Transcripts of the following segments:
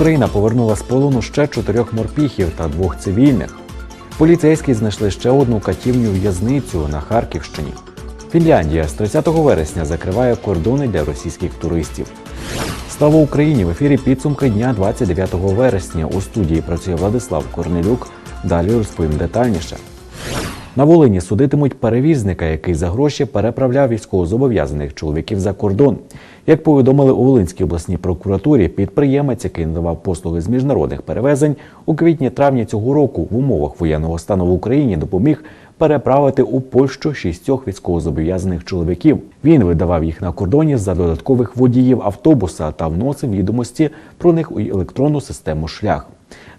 Україна повернула з полону ще чотирьох морпіхів та двох цивільних. Поліцейські знайшли ще одну катівню в'язницю на Харківщині. Фінляндія з 30 вересня закриває кордони для російських туристів. Слава Україні! В ефірі підсумки дня 29 вересня. У студії працює Владислав Корнелюк. Далі розповім детальніше. На Волині судитимуть перевізника, який за гроші переправляв військовозобов'язаних чоловіків за кордон. Як повідомили у Волинській обласній прокуратурі, підприємець, який надавав послуги з міжнародних перевезень, у квітні-травні цього року в умовах воєнного стану в Україні допоміг переправити у Польщу шістьох військовозобов'язаних чоловіків. Він видавав їх на кордоні за додаткових водіїв автобуса та вносив відомості про них у електронну систему шлях.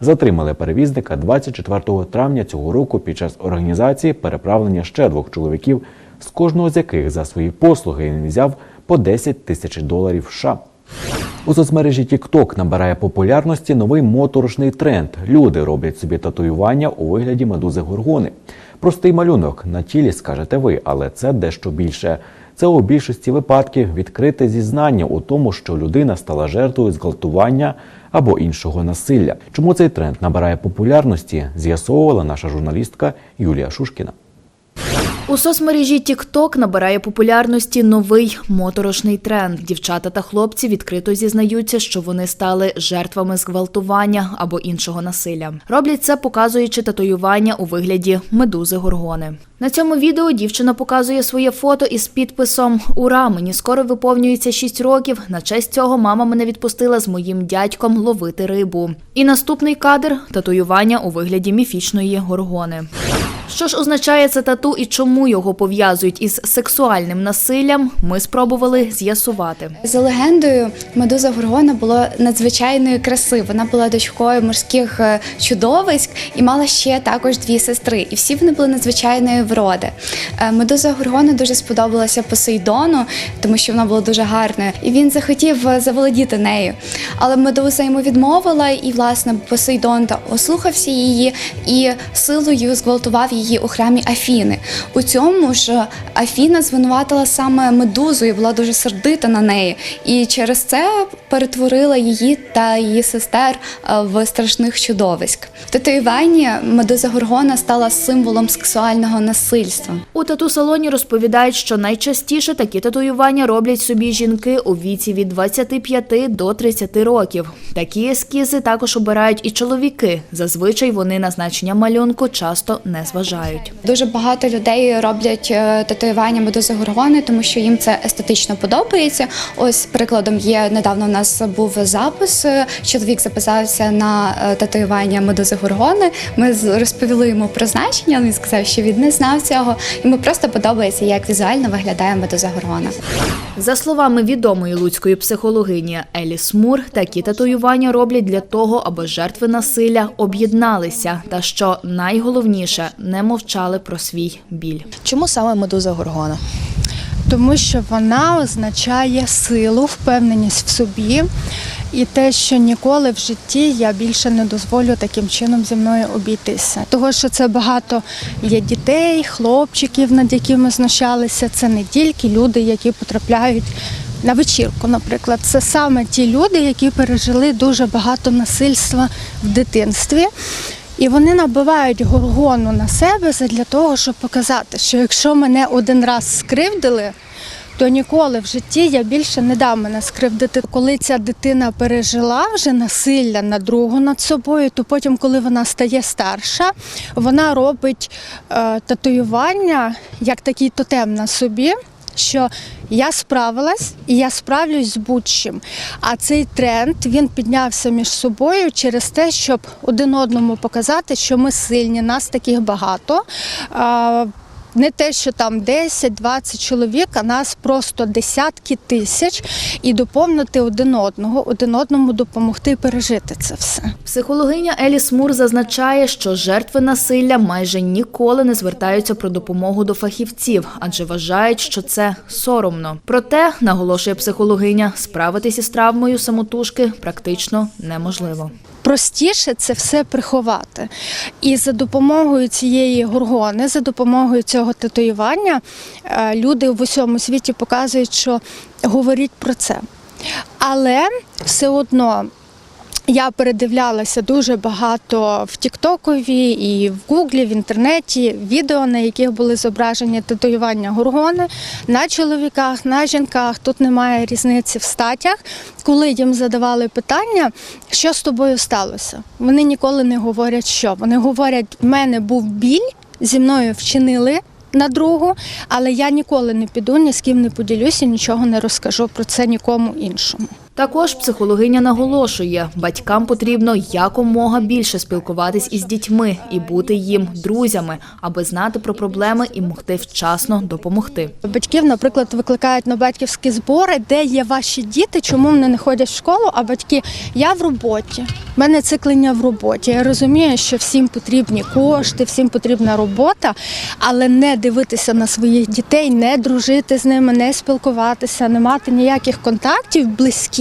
Затримали перевізника 24 травня цього року під час організації переправлення ще двох чоловіків, з кожного з яких за свої послуги він взяв по 10 тисяч доларів США. У соцмережі TikTok набирає популярності новий моторошний тренд. Люди роблять собі татуювання у вигляді медузи горгони. Простий малюнок на тілі скажете ви, але це дещо більше. Це у більшості випадків відкрите зізнання у тому, що людина стала жертвою зґвалтування або іншого насилля. Чому цей тренд набирає популярності? З'ясовувала наша журналістка Юлія Шушкіна. У соцмережі TikTok набирає популярності новий моторошний тренд. Дівчата та хлопці відкрито зізнаються, що вони стали жертвами зґвалтування або іншого насилля. Роблять це, показуючи татуювання у вигляді медузи горгони. На цьому відео дівчина показує своє фото із підписом Ура! Мені скоро виповнюється 6 років. На честь цього мама мене відпустила з моїм дядьком ловити рибу. І наступний кадр татуювання у вигляді міфічної горгони. Що ж означає це тату і чому його пов'язують із сексуальним насиллям, ми спробували з'ясувати. За легендою, медуза Горгона була надзвичайної краси. Вона була дочкою морських е, чудовиськ і мала ще також дві сестри. І всі вони були надзвичайної вроди. Е, Медуза Горгона дуже сподобалася Посейдону, тому що вона була дуже гарною. І він захотів е, заволодіти нею. Але медуза йому відмовила, і власне Посейдон та ослухався її і силою зґвалтував її у храмі Афіни. У цьому ж Афіна звинуватила саме медузу і була дуже сердита на неї. І через це перетворила її та її сестер е, в страшних чудовиськ. В татуюванні медуза Горгона стала символом сексуального насильства. У тату-салоні розповідають, що найчастіше такі татуювання роблять собі жінки у віці від 25 до 30 років. Такі ескізи також обирають і чоловіки. Зазвичай вони на значення малюнку часто не зважають. Дуже багато людей роблять е, татуювання медузи Горгони, тому що їм це естетично подобається. Ось прикладом є недавно. У нас був запис. е, Чоловік записався на е, татуювання медузи Горгони. Ми розповіли йому про значення. Він сказав, що він не знав цього. Йому просто подобається, як візуально виглядає медуза Горгона. За словами відомої луцької психологині Еліс Мур, такі татуювання роблять для того, аби жертви насилля об'єдналися, та що найголовніше не мовчали про свій біль. Чому саме медуза Горгона? тому що вона означає силу, впевненість в собі і те, що ніколи в житті я більше не дозволю таким чином зі мною обійтися. Того, що це багато є дітей, хлопчиків, над якими знущалися. Це не тільки люди, які потрапляють. На вечірку, наприклад, це саме ті люди, які пережили дуже багато насильства в дитинстві. І вони набивають горгону на себе для того, щоб показати, що якщо мене один раз скривдили, то ніколи в житті я більше не дам мене скривдити. Коли ця дитина пережила вже насилля на другу над собою, то потім, коли вона стає старша, вона робить е, татуювання як такий тотем на собі. Що я справилась і я справлюсь з будь-чим. А цей тренд він піднявся між собою через те, щоб один одному показати, що ми сильні, нас таких багато. Не те, що там 10-20 чоловік, а нас просто десятки тисяч, і доповнити один одного, один одному допомогти пережити це все. Психологиня Еліс Мур зазначає, що жертви насилля майже ніколи не звертаються про допомогу до фахівців, адже вважають, що це соромно. Проте, наголошує психологиня, справитись із травмою самотужки практично неможливо. Простіше це все приховати. І за допомогою цієї горгони, за допомогою цього татуювання, е, люди в усьому світі показують, що говоріть про це. Але все одно Я передивлялася дуже багато в Тіктокові і в Гуглі, в інтернеті відео, на яких були зображені татуювання горгони на чоловіках, на жінках. Тут немає різниці в статях. Коли їм задавали питання, що з тобою сталося, вони ніколи не говорять, що вони говорять: в мене був біль, зі мною вчинили. На другу, але я ніколи не піду, ні з ким не поділюся, нічого не розкажу про це нікому іншому. Також психологиня наголошує, батькам потрібно якомога більше спілкуватись із дітьми і бути їм друзями, аби знати про проблеми і могти вчасно допомогти. Батьків, наприклад, викликають на батьківські збори, де є ваші діти, чому вони не ходять в школу, а батьки я в роботі. в мене циклення в роботі. Я розумію, що всім потрібні кошти, всім потрібна робота, але не дивитися на своїх дітей, не дружити з ними, не спілкуватися, не мати ніяких контактів близьких,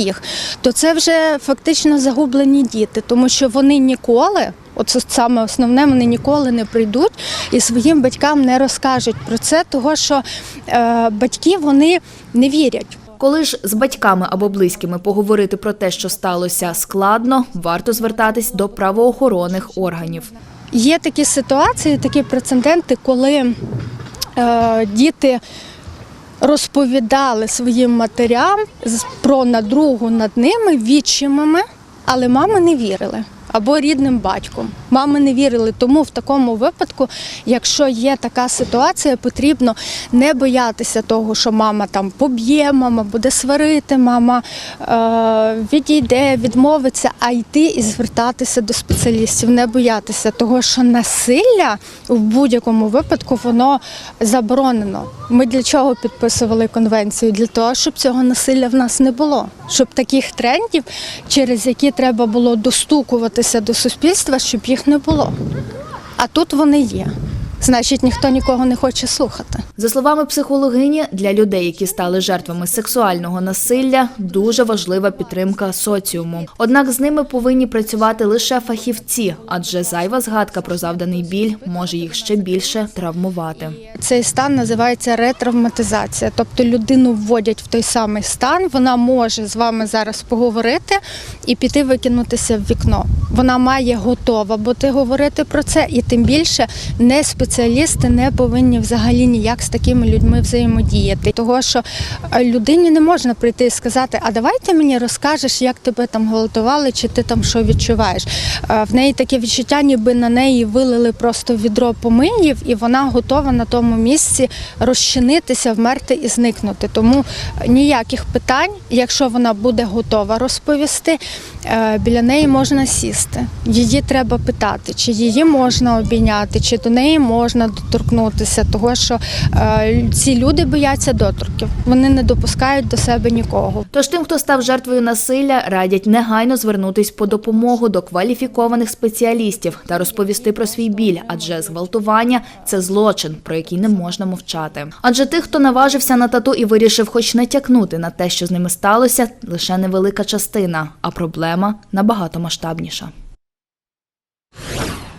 то це вже фактично загублені діти, тому що вони ніколи. Оце саме основне, вони ніколи не прийдуть і своїм батькам не розкажуть про це, того що е, батьки вони не вірять. Коли ж з батьками або близькими поговорити про те, що сталося, складно, варто звертатись до правоохоронних органів. Є такі ситуації, такі прецеденти, коли е, діти розповідали своїм матерям про надругу над ними відчимами, але мами не вірили. Або рідним батьком. Мами не вірили. Тому в такому випадку, якщо є така ситуація, потрібно не боятися того, що мама там поб'є, мама буде сварити, мама е, відійде, відмовиться, а йти і звертатися до спеціалістів, не боятися того, що насилля в будь-якому випадку воно заборонено. Ми для чого підписували конвенцію? Для того, щоб цього насилля в нас не було, щоб таких трендів, через які треба було достукуватися до суспільства, щоб їх не було. А тут вони є. Значить, ніхто нікого не хоче слухати. За словами психологині, для людей, які стали жертвами сексуального насилля, дуже важлива підтримка соціуму. Однак з ними повинні працювати лише фахівці, адже зайва згадка про завданий біль може їх ще більше травмувати. Цей стан називається ретравматизація. Тобто людину вводять в той самий стан, вона може з вами зараз поговорити і піти викинутися в вікно. Вона має готова бути говорити про це, і тим більше не спеціалісти не повинні взагалі ніяк з такими людьми взаємодіяти. Того, що е, людині не можна прийти і сказати, а давай ти мені розкажеш, як тебе там гвалтували, чи ти там що відчуваєш. Е, В неї таке відчуття, ніби на неї вилили просто відро помиїв, і вона готова на тому місці розчинитися, вмерти і зникнути. Тому ніяких питань, якщо вона буде готова розповісти, е, біля неї можна сісти. Її треба питати, чи її можна обійняти, чи до неї можна доторкнутися, того що е, ці люди бояться доторків. Вони не допускають до себе нікого. Тож тим, хто став жертвою насилля, радять негайно звернутись по допомогу до кваліфікованих спеціалістів та розповісти про свій біль, адже зґвалтування це злочин, про який не можна мовчати. Адже тих, хто наважився на тату і вирішив хоч натякнути на те, що з ними сталося, лише невелика частина, а проблема набагато масштабніша.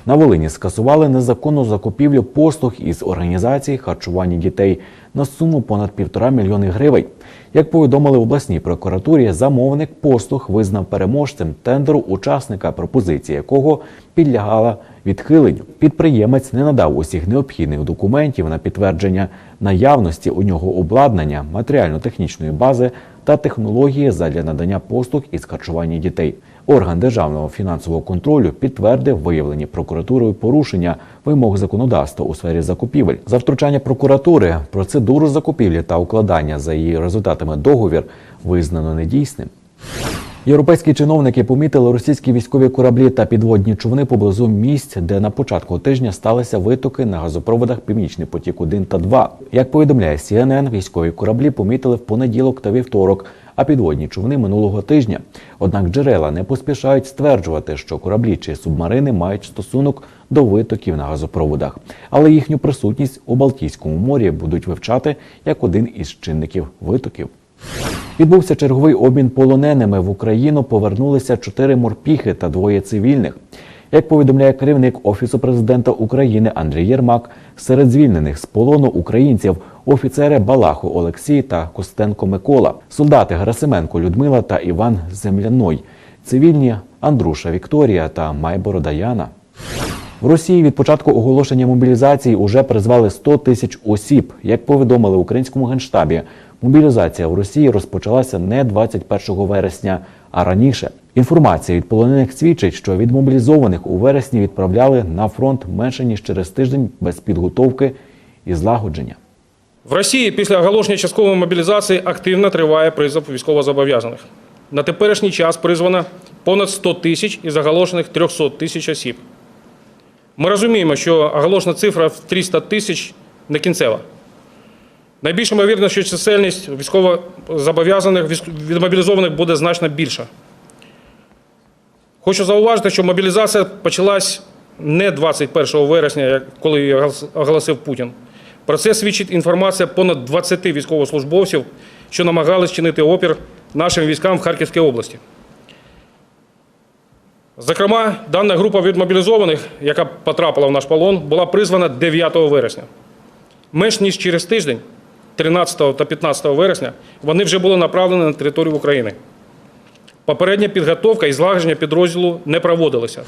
На Волині скасували незаконну закупівлю послуг із організації харчування дітей на суму понад півтора мільйони гривень. Як повідомили в обласній прокуратурі, замовник послуг визнав переможцем тендеру учасника, пропозиція якого підлягала відхиленню. Підприємець не надав усіх необхідних документів на підтвердження наявності у нього обладнання, матеріально-технічної бази та технології задля надання послуг із харчування дітей. Орган державного фінансового контролю підтвердив виявлені прокуратурою порушення вимог законодавства у сфері закупівель. За втручання прокуратури процедуру закупівлі та укладання за її результатами договір визнано недійсним. Європейські чиновники помітили російські військові кораблі та підводні човни поблизу місць, де на початку тижня сталися витоки на газопроводах Північний потік 1 та 2. Як повідомляє CNN, військові кораблі помітили в понеділок та вівторок, а підводні човни минулого тижня. Однак джерела не поспішають стверджувати, що кораблі чи субмарини мають стосунок до витоків на газопроводах, але їхню присутність у Балтійському морі будуть вивчати як один із чинників витоків. Відбувся черговий обмін полоненими. В Україну повернулися чотири морпіхи та двоє цивільних. Як повідомляє керівник Офісу президента України Андрій Єрмак, серед звільнених з полону українців офіцери Балаху Олексій та Костенко Микола, солдати Герасименко Людмила та Іван Земляной, цивільні Андруша Вікторія та Майборода Яна. В Росії від початку оголошення мобілізації уже призвали 100 тисяч осіб. Як повідомили в українському генштабі, мобілізація в Росії розпочалася не 21 вересня, а раніше. Інформація від полонених свідчить, що від мобілізованих у вересні відправляли на фронт менше ніж через тиждень без підготовки і злагодження. В Росії після оголошення часткової мобілізації активно триває призов військовозобов'язаних. На теперішній час призвано понад 100 тисяч із оголошених 300 тисяч осіб. Ми розуміємо, що оголошена цифра в 300 тисяч не кінцева. Найбільш ймовірно, що чисельність військовозобов'язаних військ- відмобілізованих буде значно більша. Хочу зауважити, що мобілізація почалась не 21 вересня, коли її оголосив Путін. Про це свідчить інформація понад 20 військовослужбовців, що намагались чинити опір нашим військам в Харківській області. Зокрема, дана група відмобілізованих, яка потрапила в наш полон, була призвана 9 вересня. Менш ніж через тиждень, 13 та 15 вересня, вони вже були направлені на територію України. Попередня підготовка і злагодження підрозділу не проводилися.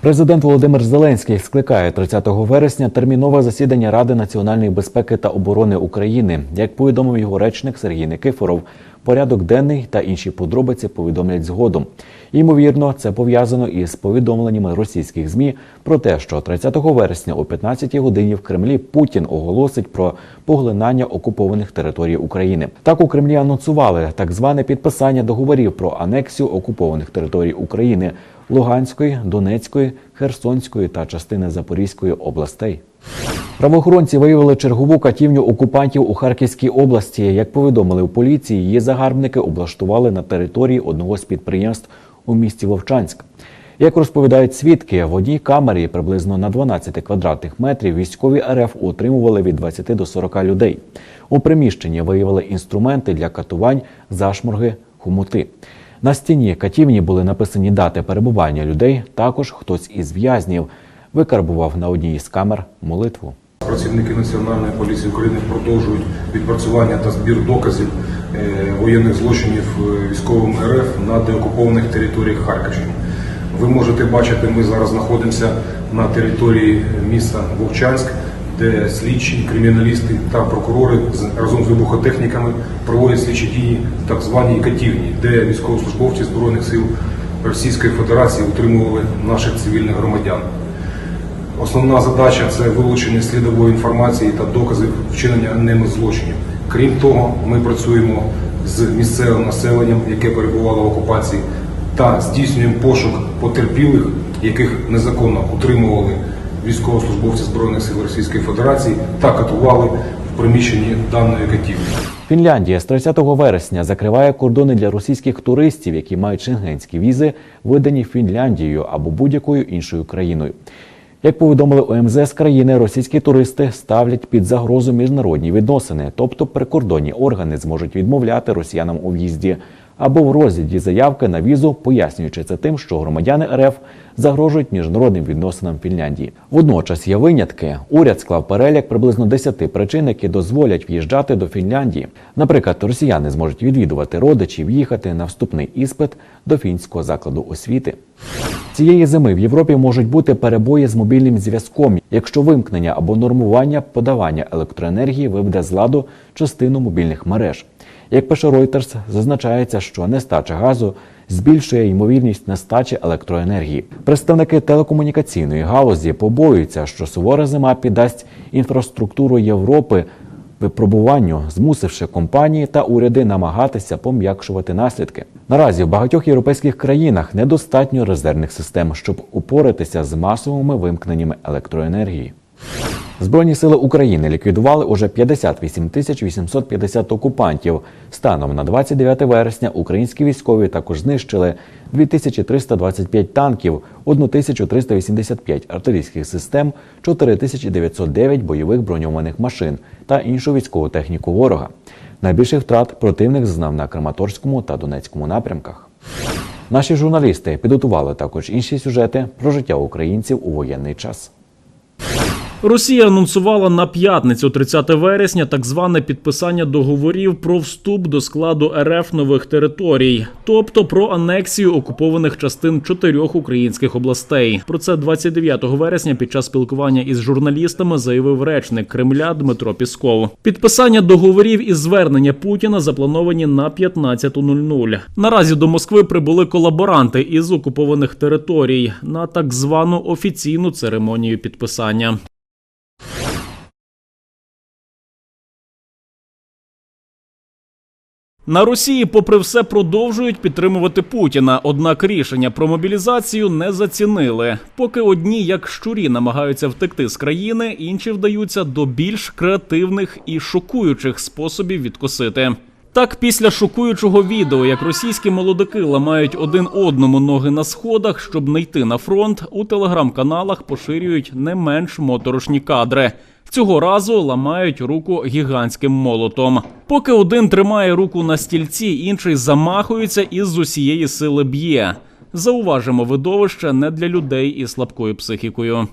Президент Володимир Зеленський скликає 30 вересня термінове засідання Ради національної безпеки та оборони України. Як повідомив його речник Сергій Никифоров, порядок денний та інші подробиці повідомлять згодом. Ймовірно, це пов'язано із повідомленнями російських змі про те, що 30 вересня о 15 годині в Кремлі Путін оголосить про поглинання окупованих територій України. Так у Кремлі анонсували так зване підписання договорів про анексію окупованих територій України. Луганської, Донецької, Херсонської та частини Запорізької областей. Правоохоронці виявили чергову катівню окупантів у Харківській області. Як повідомили в поліції, її загарбники облаштували на території одного з підприємств у місті Вовчанськ. Як розповідають свідки, в одній камері приблизно на 12 квадратних метрів військові РФ утримували від 20 до 40 людей. У приміщенні виявили інструменти для катувань, зашморги, хомути. На стіні катівні були написані дати перебування людей. Також хтось із в'язнів викарбував на одній із камер молитву. Працівники Національної поліції України продовжують відпрацювання та збір доказів воєнних злочинів е, військовим РФ на деокупованих територіях Харківщини. Ви можете бачити, ми зараз знаходимося на території міста Вовчанськ, де слідчі, криміналісти та прокурори разом з вибухотехніками проводять слідчі дії в так званій катівні, де військовослужбовці Збройних сил Російської Федерації утримували наших цивільних громадян. Основна задача це вилучення слідової інформації та доказів вчинення ними злочинів. Крім того, ми працюємо з місцевим населенням, яке перебувало в окупації, та здійснюємо пошук потерпілих, яких незаконно утримували військовослужбовці Збройних сил Російської Федерації та катували в приміщенні даної катівні. Фінляндія з 30 вересня закриває кордони для російських туристів, які мають шенгенські візи, видані Фінляндією або будь-якою іншою країною. Як повідомили ОМЗС країни, російські туристи ставлять під загрозу міжнародні відносини, тобто прикордонні органи зможуть відмовляти росіянам у в'їзді або в розгляді заявки на візу, пояснюючи це тим, що громадяни РФ загрожують міжнародним відносинам Фінляндії. Водночас є винятки. Уряд склав перелік приблизно 10 причин, які дозволять в'їжджати до Фінляндії. Наприклад, росіяни зможуть відвідувати родичів, їхати на вступний іспит до фінського закладу освіти. Цієї зими в Європі можуть бути перебої з мобільним зв'язком, якщо вимкнення або нормування подавання електроенергії виведе з ладу частину мобільних мереж. Як пише Reuters, зазначається, що нестача газу збільшує ймовірність нестачі електроенергії. Представники телекомунікаційної галузі побоюються, що сувора зима піддасть інфраструктуру Європи випробуванню, змусивши компанії та уряди намагатися пом'якшувати наслідки. Наразі в багатьох європейських країнах недостатньо резервних систем, щоб упоратися з масовими вимкненнями електроенергії. Збройні сили України ліквідували уже 58 тисяч 850 окупантів. Станом на 29 вересня українські військові також знищили 2325 танків, 1385 артилерійських систем, 4909 бойових броньованих машин та іншу військову техніку ворога. Найбільших втрат противник зазнав на Краматорському та Донецькому напрямках. Наші журналісти підготували також інші сюжети про життя українців у воєнний час. Росія анонсувала на п'ятницю, 30 вересня, так зване підписання договорів про вступ до складу РФ нових територій, тобто про анексію окупованих частин чотирьох українських областей. Про це 29 вересня під час спілкування із журналістами заявив речник Кремля Дмитро Пісков. Підписання договорів і звернення Путіна заплановані на 15.00. Наразі до Москви прибули колаборанти із окупованих територій на так звану офіційну церемонію підписання. На Росії, попри все, продовжують підтримувати Путіна. Однак рішення про мобілізацію не зацінили. Поки одні, як щурі, намагаються втекти з країни, інші вдаються до більш креативних і шокуючих способів відкосити. Так, після шокуючого відео, як російські молодики ламають один одному ноги на сходах, щоб не йти на фронт, у телеграм-каналах поширюють не менш моторошні кадри. Цього разу ламають руку гігантським молотом. Поки один тримає руку на стільці, інший замахується і з усієї сили б'є. Зауважимо, видовище не для людей із слабкою психікою.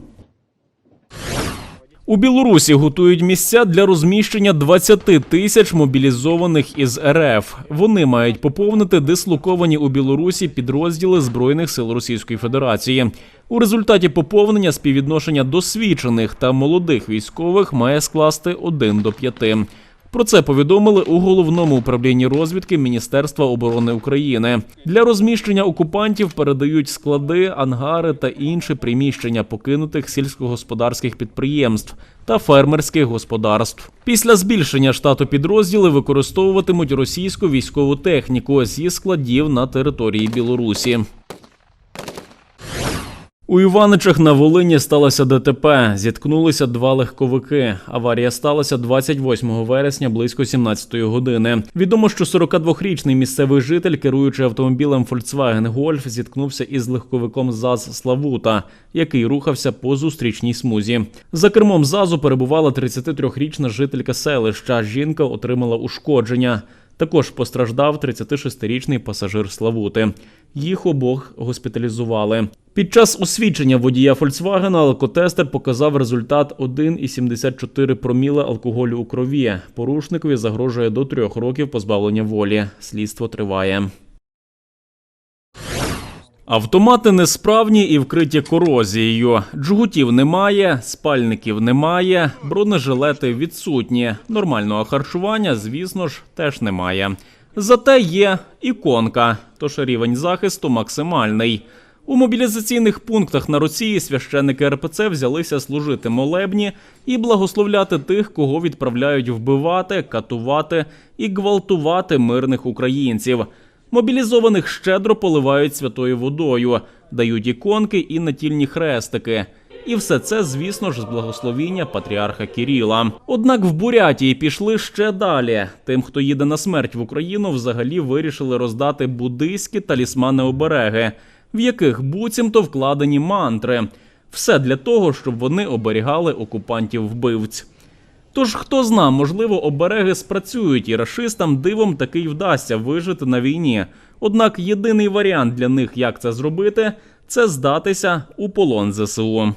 У Білорусі готують місця для розміщення 20 тисяч мобілізованих із РФ. Вони мають поповнити дислоковані у Білорусі підрозділи збройних сил Російської Федерації. У результаті поповнення співвідношення досвідчених та молодих військових має скласти 1 до 5. Про це повідомили у головному управлінні розвідки Міністерства оборони України. Для розміщення окупантів передають склади, ангари та інші приміщення покинутих сільськогосподарських підприємств та фермерських господарств. Після збільшення штату підрозділи використовуватимуть російську військову техніку зі складів на території Білорусі. У Іваничах на Волині сталося ДТП. Зіткнулися два легковики. Аварія сталася 28 вересня близько 17 години. Відомо, що 42-річний місцевий житель, керуючи автомобілем Volkswagen Golf, зіткнувся із легковиком ЗАЗ Славута, який рухався по зустрічній смузі. За кермом ЗАЗу перебувала 33-річна жителька селища. Жінка отримала ушкодження. Також постраждав 36-річний пасажир Славути. Їх обох госпіталізували. Під час освідчення водія Volkswagen алкотестер показав результат 1,74 проміла алкоголю у крові. Порушникові загрожує до трьох років позбавлення волі. Слідство триває. Автомати несправні і вкриті корозією. Джгутів немає, спальників немає, бронежилети відсутні. Нормального харчування, звісно ж, теж немає. Зате є іконка, тож рівень захисту максимальний. У мобілізаційних пунктах на Росії священники РПЦ взялися служити молебні і благословляти тих, кого відправляють вбивати, катувати і гвалтувати мирних українців. Мобілізованих щедро поливають святою водою, дають іконки і натільні хрестики. І все це, звісно ж, з благословіння патріарха Кіріла. Однак в Бурятії пішли ще далі. Тим, хто їде на смерть в Україну, взагалі вирішили роздати буддийські талісмани обереги, в яких буцімто вкладені мантри. Все для того, щоб вони оберігали окупантів вбивць. Тож хто зна, можливо, обереги спрацюють, і рашистам дивом таки й вдасться вижити на війні. Однак єдиний варіант для них, як це зробити, це здатися у полон ЗСУ.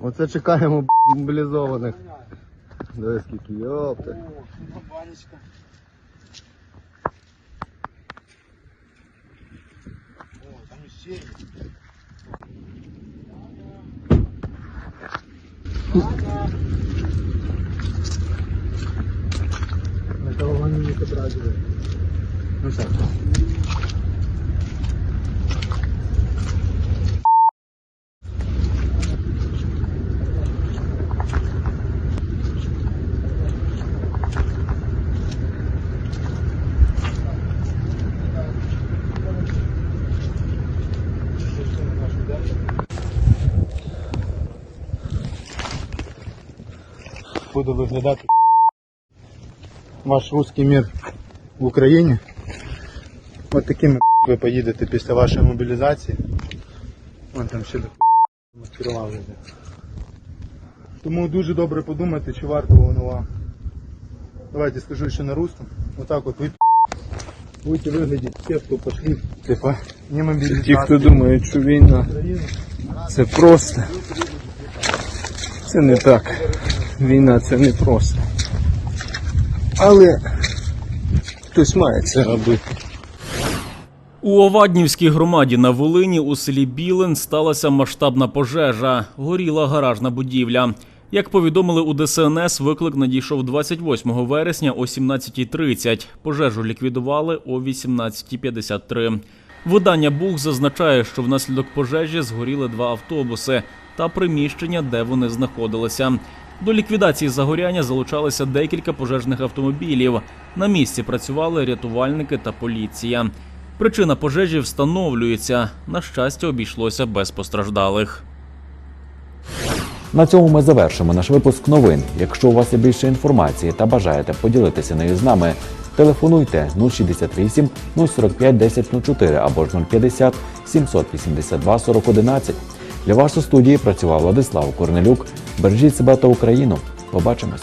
Оце чекаємо мобілізованих. Диви скільки, йопта. На кого вони не потратили? Ну так. Буде виглядати ваш русський мір в Україні. От такими ви поїдете після вашої мобілізації. Вон там ще до маскирували. Тому дуже добре подумайте, чи варто воно вам. Давайте скажу ще на русском. Вот так вот вы будете выглядеть те, кто пошли типа не мобилизацию. Ті, хто думають, що війна це просто. Це не так. Війна це не просто. Але хтось має це робити. У Оваднівській громаді на Волині у селі Білин сталася масштабна пожежа. Горіла гаражна будівля. Як повідомили у ДСНС, виклик надійшов 28 вересня о 17.30. Пожежу ліквідували о 18.53. Видання Бух зазначає, що внаслідок пожежі згоріли два автобуси та приміщення, де вони знаходилися. До ліквідації загоряння залучалися декілька пожежних автомобілів. На місці працювали рятувальники та поліція. Причина пожежі встановлюється. На щастя, обійшлося без постраждалих. На цьому ми завершимо наш випуск новин. Якщо у вас є більше інформації та бажаєте поділитися нею з нами, телефонуйте 068 045 1004 або ж 050 782 4011. Для вас у студії працював Владислав Корнелюк. Бережіть себе та Україну. Побачимось.